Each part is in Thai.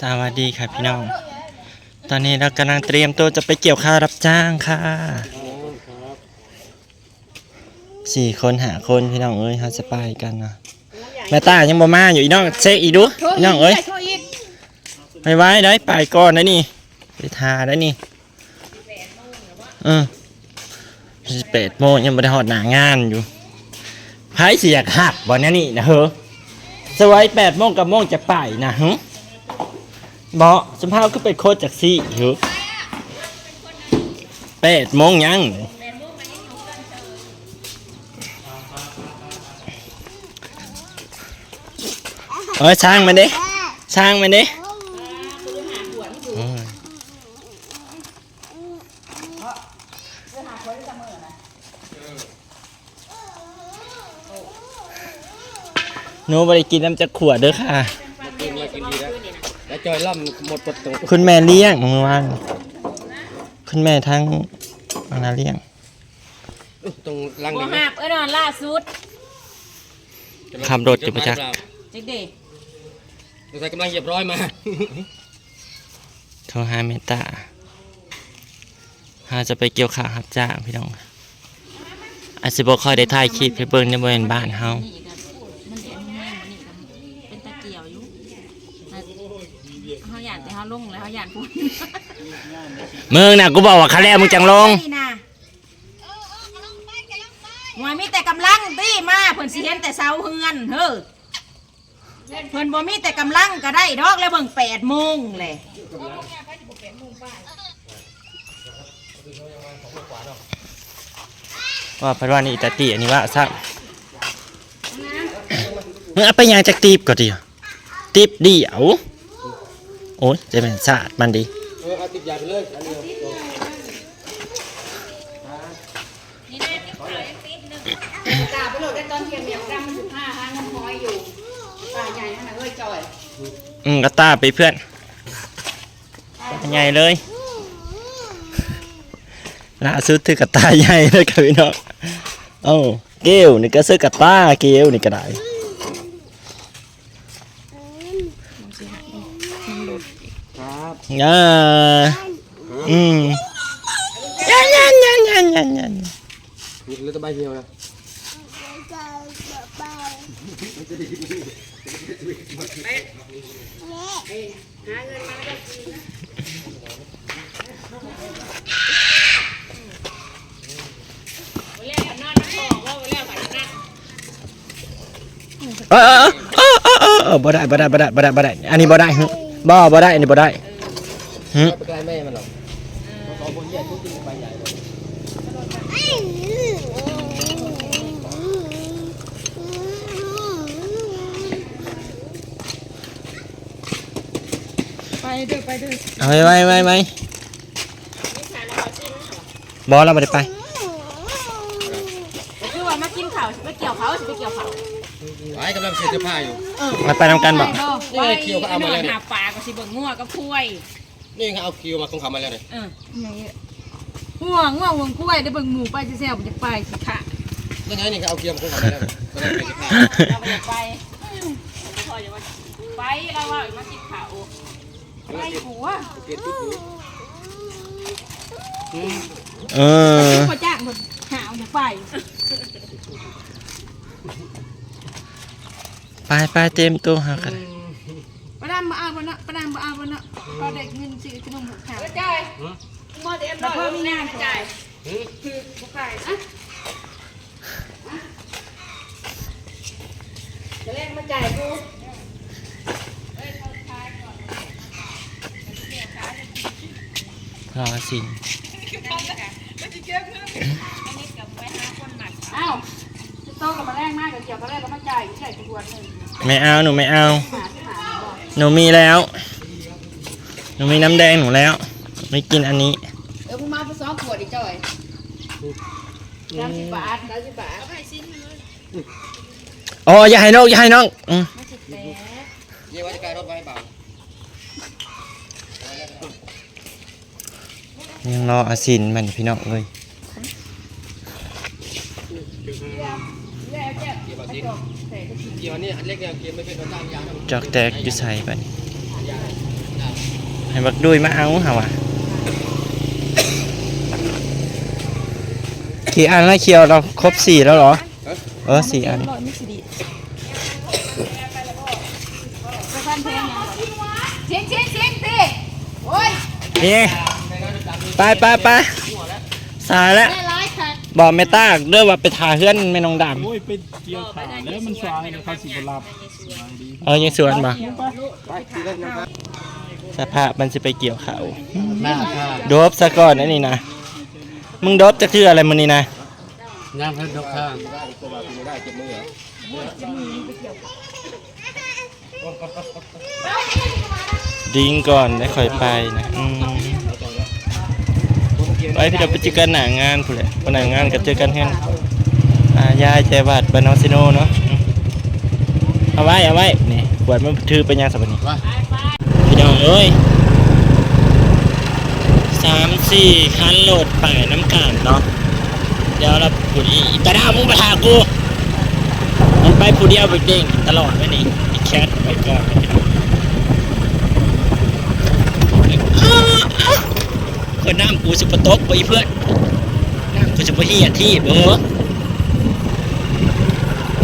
สวัสดีค่ะพี่น้อง ตอนนี้เรากำลังเตรียมตัวจะไปเกี่ยวข้าวรับจ้างค่ะสี่คนหาคนพี่น้องเอ้ยเขาจะไปกันนะแม่ตายังบ่มาอยู่อีน้องเช็คอีดูอีน้องเอ้ยไปไว้ได้ไปก่อนนะนี่ไปทาได้นี่เออแปดโมงยังไม่ได้หอดหนางานอยู่ไพ่เสียกหักวันนี้นี่นะเฮ้อสวัยแปดโมงกับโมงจะไปนะฮึ บอสมภาพก็เป็นโคตรจากซี่อยู่แปดโมงยังเออช่างมันดิช่างมันดิโอ้ยหนูบริกินน้ำจะขวดเด้อค่ะ จอยล่ำหมดปดตรงคุณแม่เลี้ยงเมื่อวานคุณแม่ทั้งอันนาเลี้ยงตรงลังบัวนี่หาบเอ้ยนอนล่าสุดขับรถอยู่ประจักษ์ เจ๊กเด็กสงสัยกำลังเหยียบร้อยมาโทรหาเมตตาหาจะไปเกี่ยวข้าวรับจ้างพี่น้อง อาจจะบอกคอยได้ถ่ายคลิปให้เบิ่งในบริเวณบ้านเฮานี่ก็มันเดี๋ยวแห้งมันนี่ก็เป็นตะเกียวอยู่แต่ เขาหยาดแต่เขาลงแล้วเขาหยาดพูดมึงน่ะกูบอกว่าคาแล้วมึงจังลงนี่นะมวยมีแต่กำลังตีมาเพิ่นสิเห็นแต่เสาเฮือนเฮ้อเพิ่นบ่มีแต่กำลังก็ได้ดอกแล้วเบิ่งแปดโมงเลยว่าเพราะว่านี่อิตาติอันนี้ว่าซักมึงเอาไปยางจากตีบก็ดี ตีบเดียว โอ้ยจะเป็นศาสตร์มันดีเออเอาติดยาไปเลยอันเดียวกาไปโหลดได้ตอนเที่ยงเนี่ยดำมันสิบห้าห้างน้ำห้อยอยู่ป่าใหญ่ขนาดเอ้ยจอยอืมก็ตาไปเพื่อนใหญ่เลยล่าสุดถือกระตาใหญ่เลยครับพี่น้องเอ้าเกลนี่ก็ซื้อกระตาเกลนี่ก็ได้ อ่าอืมยันยันยันยันยันยันมีเลือดใบเหี่ยวนะเออเออเออเออเออเออบ่ได้บ่ได้บ่ได้บ่ได้บ่ได้อันนี้บ่ได้หึบ่บ่ได้อันนี้บ่ได้ หึ ไม่เป็นไรแม่มันหรอกสองคนใหญ่ทุกทีใบใหญ่เลยไปเด้อไปเด้อเอาไว้ไว้ไว้ไว้บ่เราบ่ได้ไปคือว่ามากินข้าวสิไปเกี่ยวเขาสิไปเกี่ยวเขาไอ้กำลังเสียเสื้อผ้าอยู่ มาไปนำกันบ่ไปเกี่ยวก็เอามาแล้วหาปลาก็สิเบิ่งงัวกับคุ้ย นี่เขาเอาคิวมาของเขามาแล้วเนี่ยเออห่วงง่วงห่วงคุ้ยได้เบิ่งหมูไปจะแซ่บจะไปสิค่ะยังไงนี่เขาเอาคิวมาของเขามาแล้วเนี่ยกำลังเสียเสื้อผ้าเราไปไปพออย่าว่าไปเราว่ามากินข้าวไปหัวเปลี่ยนชุดอยู่เออพอจ้างหมดหาวอย่าไปไปไปเต็มตัวหากัน ยวเพิ่มมีงานจ่ายคือบ่ขายอะจะแลกมาจ่ายกูรอสินอ้าวจะโตกับมาแลกมากกับเกี่ยวกับแลกก็มาจ่ายจ่ายจำนวนหนึ่งไม่เอาหนูไม่เอา หาที่หาบ่หนูมีแล้ว หนูมีน้ำแดงหนูแล้ว ไม่กินอันนี้ เออมึงมาไปซ้อมขวดดิจ่อย สามสิบบาทสามสิบบาทอ๋ออย่าให้น้องอย่าให้น้องอืมไม่สิบแปดเยี่ยว่าจะกลายรถไว้เปล่ายังรออาสินมันพี่น้องเลยแล้วแจ๊บเกี่ยวกับไปสิจบเสร็จก็เกี่ยวอันนี้อันเล็กเนี่ยเกี่ยวไม่เป็นตัวตั้งยางนะ จอกแตกอยู่ใส่ไปยางให้บักดุยมาเอาเหรอวะ กี่อันแล้วเคียวเราครบสี่แล้วเหรอ เออสี่อันร้อยมิสดีประพันเพลงเสียงเสียงเสียงตีโอ้ยนี่ไปไปไปสายแล้ว ได้ร้ายค่ะบอกเมตาเด้อว่าไปถ่ายเพื่อนแม่น้องดโอ้ยเป็นเกี่ยวขาแล้วมันสายแล้วเขาสิบรับำเออยังสวนบ่สภาพมันจะไปเกี่ยวเขาหน้าค่ะโดบซะก่อนนะนี่นะ มึงโดบจะคืออะไรมันนี่นะย่างเพิ่นดอกข้างดิ้งก่อนได้ค่อยไปนะอืมไปพี่เดี๋ยวไปเจอกันหนางานผู้นแหละวันหนางานก็เจอกันแฮนอ่ายายใจบาดบานอซิโนเนาะอืมเอาไว้เอาไว้นี่ขวดมันถือไปยังสัปนี้ว่าพี่น้องเอ้ย สามสี่คันโหลดไปน้ำกันเนาะเดี๋ยวเราผู้ดีอีตาดาวมึงไปหากูมันไปผู้เดียวไปเด้งตลอดไว้นี่อีแคทไปก่อนคนน้ำกูสุปตกไปเพื่อนน้ำกูสุปเฮียที่เบอร์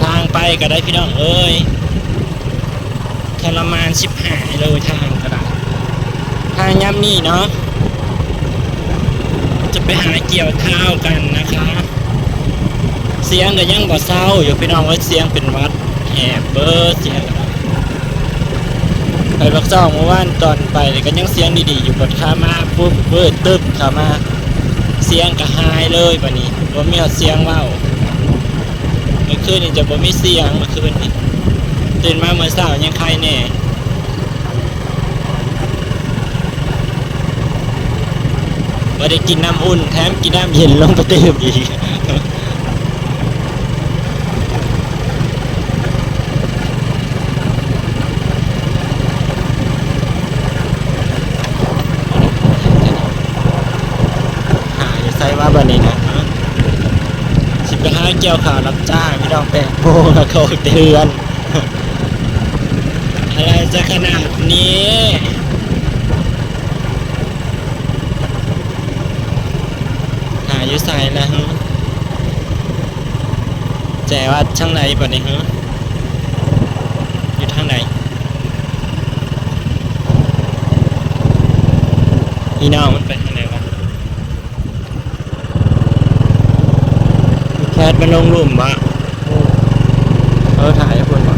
ทางไปก็ได้พี่น้องเอ้ยทรมานชิบหายเลยทางกระดาษทางย่ำนี่เนาะ ไปหาเกี่ยวข้าวกันนะคะ เสียงก็ยังบ่เศร้าอยู่พี่น้องว่าเสียงเป็นวัดแอบเบอร์เสียงไปบักซ่องเมื่อวานตอนไปก็ยังเสียงดีๆอยู่บนข้ามาปุ๊บเบิดตึ๊บข้ามาเสียงก็หายเลยบัดนี้บ่มีเสียงเว้าเมื่อคืนนี่จะบ่มีเสียงเมื่อคืนนี่ตื่นมาเมื่อเช้ายังใครแน่ ว่ได้กินน้ำอุ่น แถมกินน้ำเย็นลงไปเติมอีกหาอยู่ไซว่าบันนี้นะสิไปหาเกี่ยวข่าวรับจ้างพี่น้องแปะโบกับเขาเตือนอะไรจะขนาดนี้ หา อยู่ใส่แล้วฮึแจว่าช่างไหนป่ะนี่ฮึอยู่ทางไหนพี่น้องมันไปทางไหนวะแคทมันลงหลุมวะเออถ่ายให้คนวะ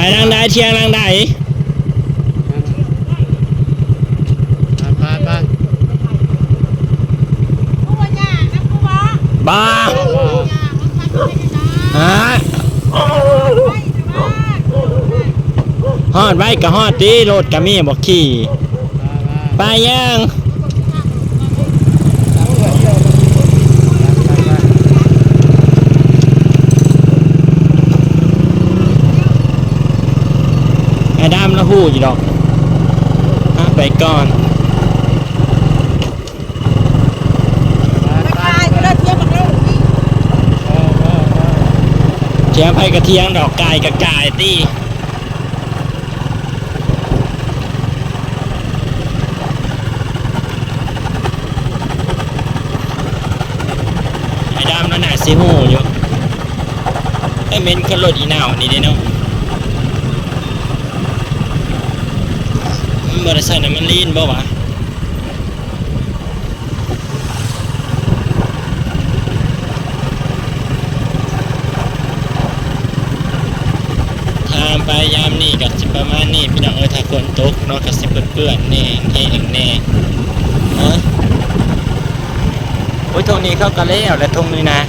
ไปทางใดเที่ยงทางใดไปไปผู้ว่าย่านะผู้ว่าบ้าย่ามันพันไม่ได้นะฮะไม่แต่ว่าฮอดไว้กับฮอดตีรถกับมีบอกขี่ไปยัง ไอ้ดามละหูอยู่ดอกอะไปก่อนไม่ตายก็ได้เทียบมันแล้วเทียงไปกระเทียงดอกกายกับกายตีไอ้ดามนั่นน่ะสิหูอยู่ไอ้เมนขึ้นรถอีหนาวนี่เด้เนาะมัน บ่ได้ใส่น้ำมันลีนบ่วะทางไปยามนี่ก็สิประมาณนี้พี่น้องเอ้ยถ้าฝนตกเนาะก็สิเปื้อนๆแน่แห้งแน่ฮะโอ้ยทงนี้เขาก็แล้วและทงนี้นะ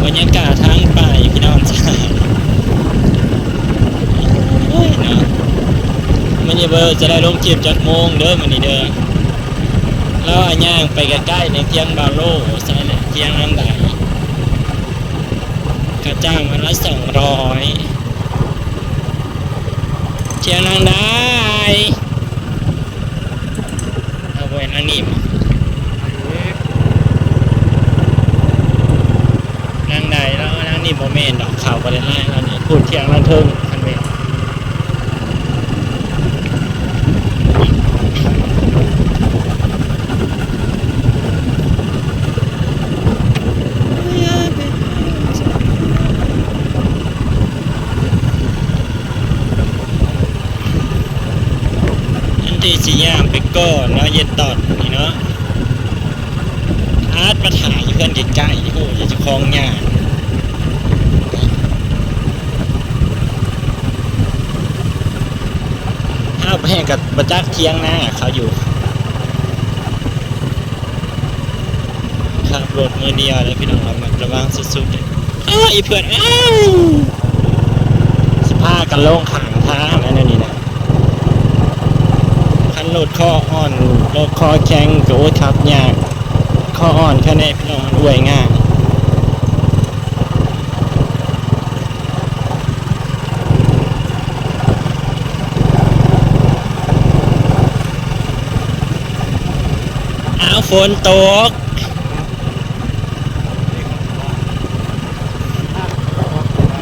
บรร ยากาศทางไปพี่น้องจ้ายเนาะมันจะเบอร์จะได้ลงคลิปจากโมงเด้อมันนี่เด้อแล้วอันย่างไปใกล้ๆในเทียงบาโลใช่แหละเทียงน้ำไหลก็จ้างวันละสองร้อยเที่ยวนางได้เอาไว้นั่นนี่างใดแล้วนางนี่ โมเมนดอกข่าวประเด็นแรกแล้วนี่พูดเที่ยงลันเทิงคันเวรอันที่สิย่างไปก่อนเนาะเย็นตอดนี่เนาะอาร์ตมาถ่ายเพื่อนใกล้ๆที่กูอยากจะคลองหญ้าห้าวไปให้กับประจักเที่ยงหน้าเขาอยู่ขับรถมือเดียวแล้วพี่น้องระมัดระวังสุดๆเลยอ้าอีเพื่อนอ้าวสภาพกันโล่งขางทางนั่นนี่นะคันโหลดข้ออ่อนโหลดคอแข็งโอ้ยครับยากข้ออ่อนแค่นี้พี่น้องมันอวยง่าย ฝนตก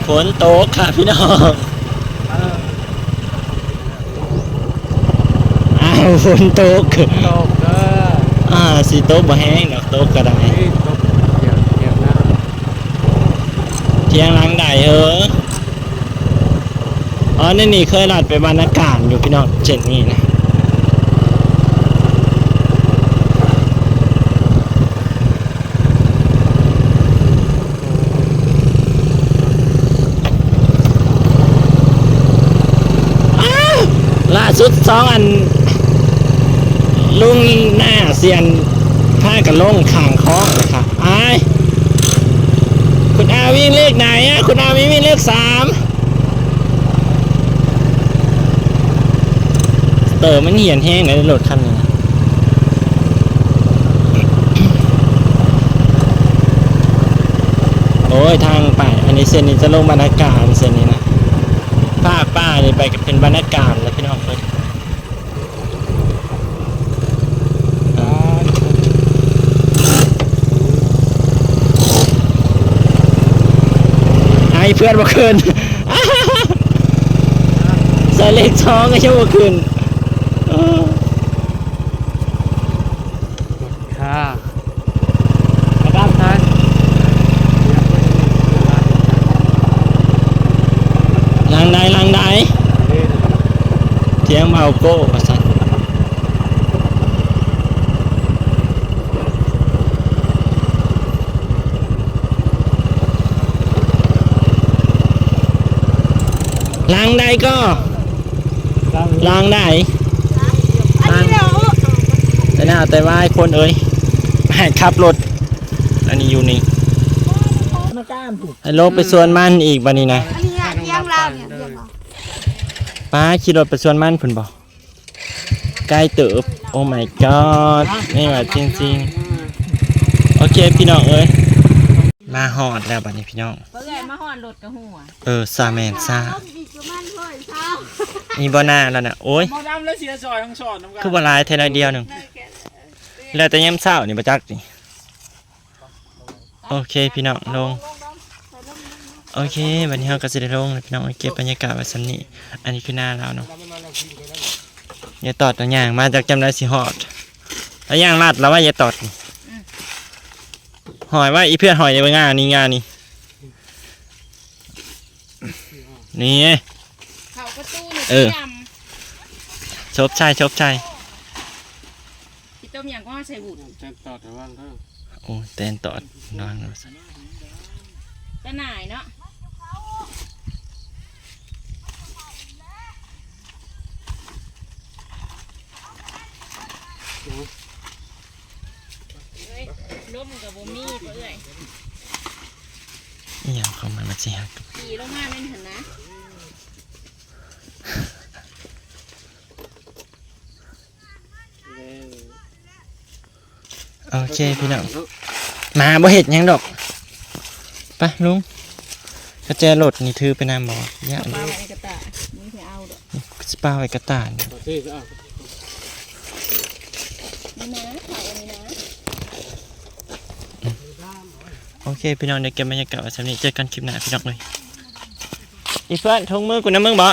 ฝนตกค่ะพี่น้องอ้าวฝนตกตกเด้ออ่าสีโต๊ะบ่แห้งดอกโต๊ะก็ได้นี่ตกเดี๋ยวเดี๋ยวนะเที่ยงหล้างได้เอออ๋อนี่นี่เคยลัดไปบรรณาการอยู่พี่น้องเช่นนี้นะอ้าวล่า สุดสองอัน ลุงหน้าเซียนผ้ากันลงข่างคล้องนะครับไอ้ายคุณอาวิ่งเลขไหนอะคุณอาวิ่งวิ่งเลขสามเตอร์มันเหี่ยนแห้งในรถคันนี้นะโอ้ยทางไป อันนี้เส้นนี้จะลงบรรณาการเส้นนี้นะป้าป้านี่ไปกับเป็นบรรณาการแล้วพี่น้อง เลยไอ้เพื่อนบ่คืนใส่เลขท้องก็ชั่วบ่คืนเออค่ะมาบ้านท่านล้างได้ล้างได้เทียงเบาโก้ว่าซั่นล้างได้ ก็ล้างได้ล้างแต่หน้าแต่ว่าไอ้คนเอ้ยให้ขับรถ อันนี้อยู่นี่ให้ลงไปสวนมันอีกบันนี้นะอันนี้อะเลี้ยงเราเนี่ยเลี้ยงเราป้าขี่รถไปสวนมันพุ่นบ่ใกล้เติบโอ้ my god นี่ว่าจริงๆโอเคพี่น้องเอ้ยมาหอดแล้วบัดนี้พี่น้องเพื่อนมาห่อนรถกับหัวเออซาแมนซาอีกประมาณเท่าไหร่เช้า มีบ่หน้าแล้วน่ะโอ้ยหมอดำแล้วเสียซอยทั้งสอนน้ำกันคือบ่หลายเท่าน้อยเดียวหนึงแล้วแต่ยามเช้านี่บ่จักนี่โอเคพี่น้องลงโอเควันนี้เราก็จะได้ลงแล้วพี่น้องเก็บบรรยากาศไว้สำนี้อันนี้คือหน้าเราเนาะอย่าตอดตัวอย่างมาจากจำได้สิหอดแล้วย่างลาดแล้วว่าอย่าตอดนี่หอยว่าอีเพื่อนหอยในงานนี่งานนี่นี่เขาประตูนี่ เออยชบชายชบชายำที่ต้มยำก็ใส่บุญจะต่อแต่ว่าเด้อโอ้ยเต้นตอดนอนแล้วสิตะหน่ายเนาะเอ้ยร่มกับบ่มีเพื่อนอหย่างเข้ามามาเสียกขี่ลงมาไม่เห็นนะ โอเคพี่น้องมาบ่เห็ดหยังดอกไปลุงกระแจรถนี่ถือไปนำบ่ย่านมาไว้ในกระตานี่สิเอาดอกสปาไว้กระตานเอาที่เอานี่นะเขาอันนี้นะโอเคพี่น้องเดี๋ยวเก็บบรรยากาศไว้สำหรับนี้เจอกันคลิปหน้าพี่น้องเลยอีเพื่อนทงมือกูนะมึงบ่